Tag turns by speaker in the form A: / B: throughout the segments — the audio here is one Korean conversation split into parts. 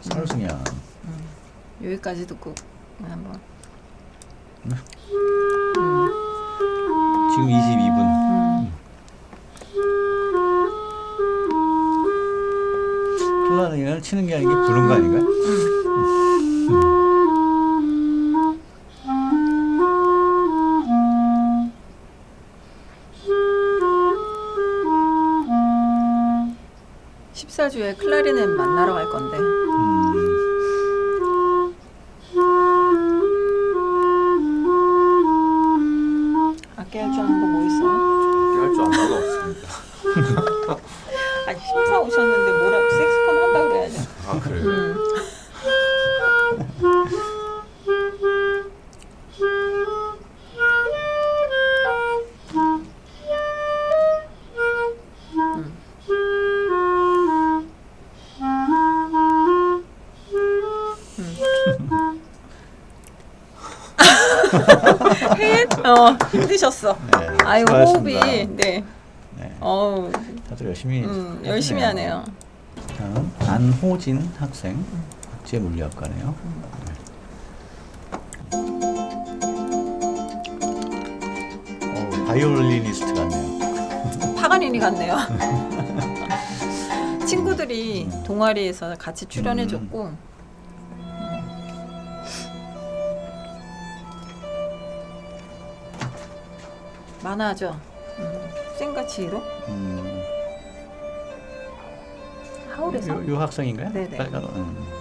A: 설승현.
B: 여기까지 듣고 한번.
A: 지금 22분.
B: 음.
A: 클라리넷을 치는 게 아니고 부른 거 아닌가?
B: 십사 주에 클라리넷 만나러 갈 건데. 어 힘드셨어.
A: 네, 수고하셨습니다.
B: 호흡이 네.
A: 네,
B: 어우
A: 다들 열심히
B: 음, 열심히 하네요.
A: 다음 안호진 학생 국제 물리학과네요. 어, 바이올리니스트 같네요.
B: 파가니니 같네요. 친구들이 동아리에서 같이 출연해줬고 만화죠. 음, 생가치로
A: 음,
B: 하울에서
A: 요, 요 학생인가요?
B: 네네.
A: 빨간 옷. 음.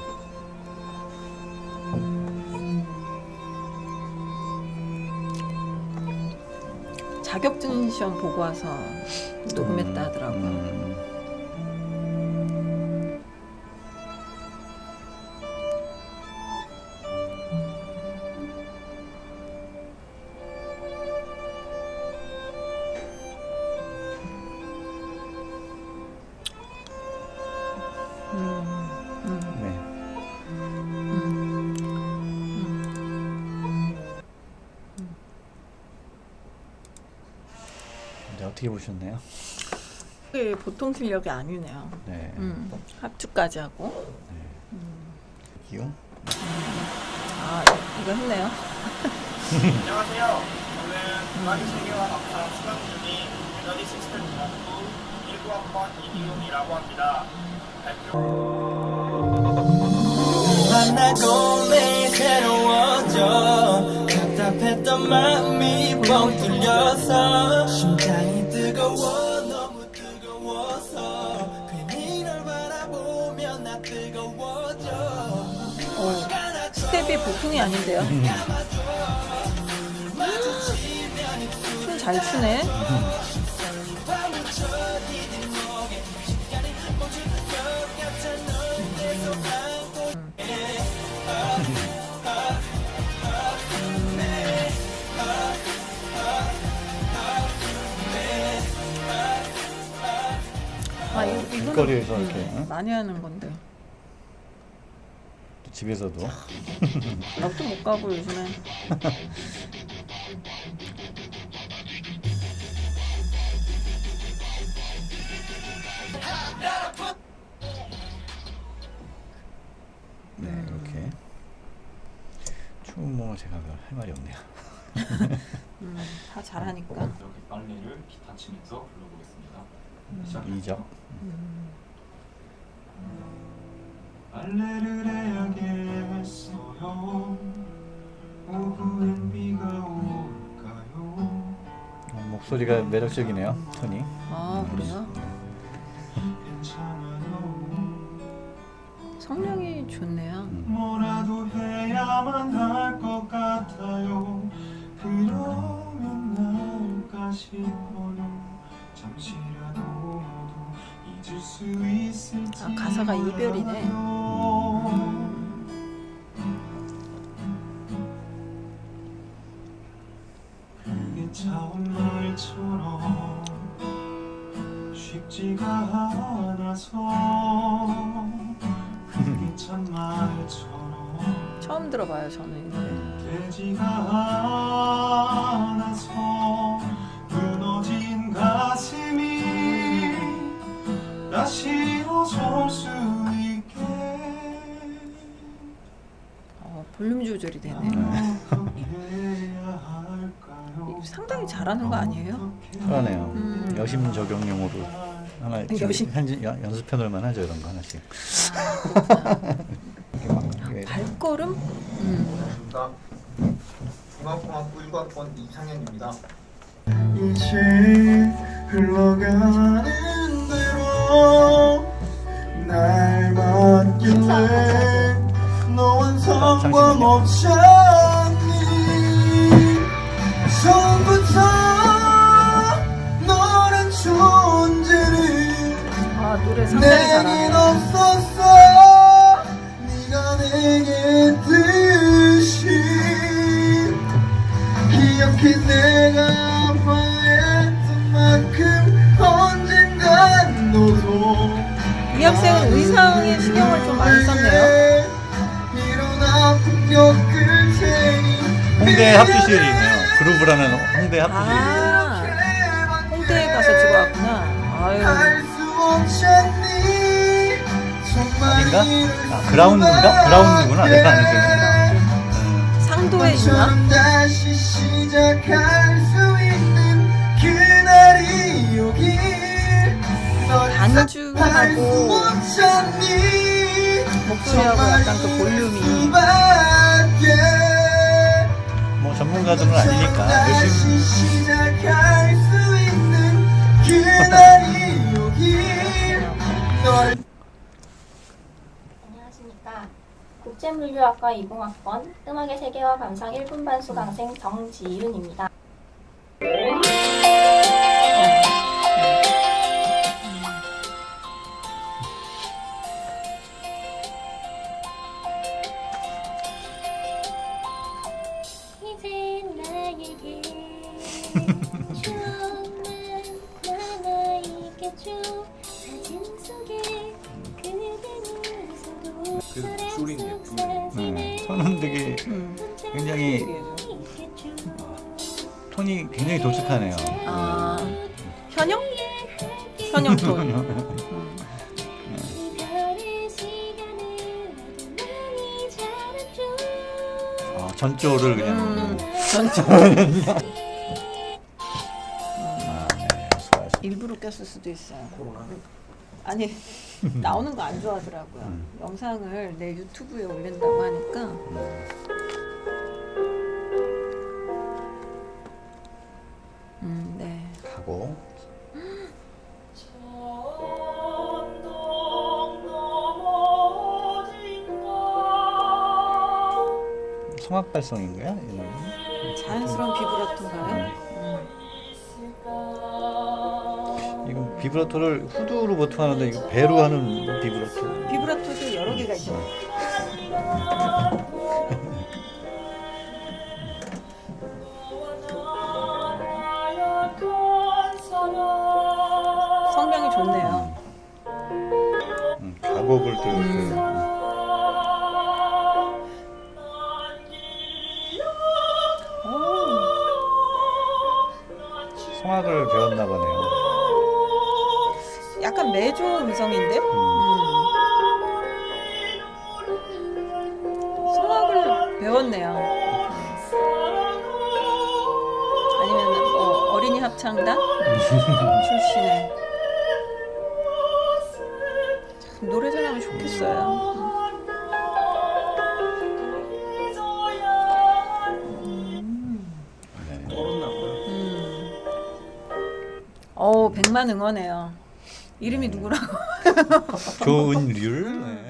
B: 자격증 시험 보고 와서 녹음했다 하더라고요.
A: 음. 어떻게 보셨나요?
B: 이게 보통 실력이 아니네요.
A: 네.
B: 음, 합주까지 하고
A: 기용?
B: 아 이거 했네요.
C: 안녕하세요. 저는 음악의 세계와 막상 수강 중인 에너지 시스템 공학부 19학번 이기용이라고 합니다.
D: 만나고 매일 새로워져 답답했던 마음이 뻥 뚫려서
B: 보통이 아닌데요. 춤잘 추네. 아, 이, 이거는
A: 길거리에서
B: 음,
A: 이렇게, 응?
B: 많이 하는 건데.
A: 또 집에서도
B: 나도 못 가고 요즘에.
A: 네 이렇게 뭐 제가 할 말이 없네요.
B: 음, 다 잘하니까.
E: 이렇게 빨래를 기타 치면서 불러보겠습니다. 시작할게요.
A: 이적
E: 빨래를 해야겠어요. 오후엔 비가 올까요?
A: 어, 목소리가 매력적이네요. 톤이.
B: 아 그래요?
E: 괜찮아요.
B: 성량이 좋네요.
E: 뭐라도 해야만 할 것 같아요. 그러면 나을까 싶어요. 잠시라도 모두 잊을 수 있을지.
B: 아, 가사가 이별이네.
E: 몰라요. 말처럼 쉽지가 않아서 그게 참 말처럼
B: 처음 들어봐요 저는. 이 노래.
E: 되지가 않아서 무너진 가슴이 다시 일어설 수 있게
B: 볼륨 조절이 되네. 이거 상당히 잘하는 거 아니에요?
A: 그러네요.
B: 음.
A: 여심 적용용으로 하나
B: 여심.
A: 현지 연- 연습해 놓을만 하죠 이런 거 하나씩. 이렇게 막 이게
B: 발걸음? 음.
C: 반갑습니다. 중앙공학부 1과학번 이상현입니다.
D: 이제 흘러가는 대로 날 맡길래 너와 상관없지
B: 노래 상당히
D: 내겐
B: 잘하네.
D: 없었어 네가 내게 듯이 기억해 내가 아파했던 만큼 언젠간 너도
B: 이 학생은 의상에 신경을 좀 많이 썼네요.
D: 이런
A: 홍대 합주실이네요. 그루브라는 홍대 합주실.
B: 아 홍대에 가서 찍어 왔구나. 아유
A: 아닌가? 아, 그라운드인가? 그라운드구나. 내가 아는. 음.
B: 상도에 있나? 반주하고 목소리하고 약간 그 볼륨이
A: 뭐 전문가들은 아니니까
D: 다시
F: 국제물류학과 20학번 음악의 세계와 감상 1분 반 수강생 정지윤입니다. 이제 나에게
E: 그래도 줄이네, 줄.
A: 음, 톤은 되게
B: 음.
A: 굉장히 톤이 굉장히 독특하네요.
B: 아 현영? 현영 톤. 음.
A: 아, 전조를 그냥.
B: 음, 전체
A: 아, 네, 수고하셨습니다.
B: 일부러 꼈을 수도 있어요. 아니 나오는 거 안 좋아하더라고요.
A: 음.
B: 영상을 내 유튜브에 올린다고 하니까 음, 네.
A: 하고 성악 발성인가요? 이거는?
B: 자연스러운 비브라토인가요? 음.
A: 비브라토를 후두로 보통 하는데 이거 배로 하는 비브라토.
B: 비브라토도 여러 개가 있죠. 성명이 좋네요.
A: 음, 가곡을 또 이렇게.
B: 음.
A: 성악을 배웠나 보네요.
B: 약간 메조 음성인데? 음. 성악을 배웠네요. 아니면 뭐 어린이 합창단 출신의 참 노래 잘하면 좋겠어요.
A: 네.
B: 음. 어 백만 응원해요. 이름이 누구라고?
A: 조은률. 네.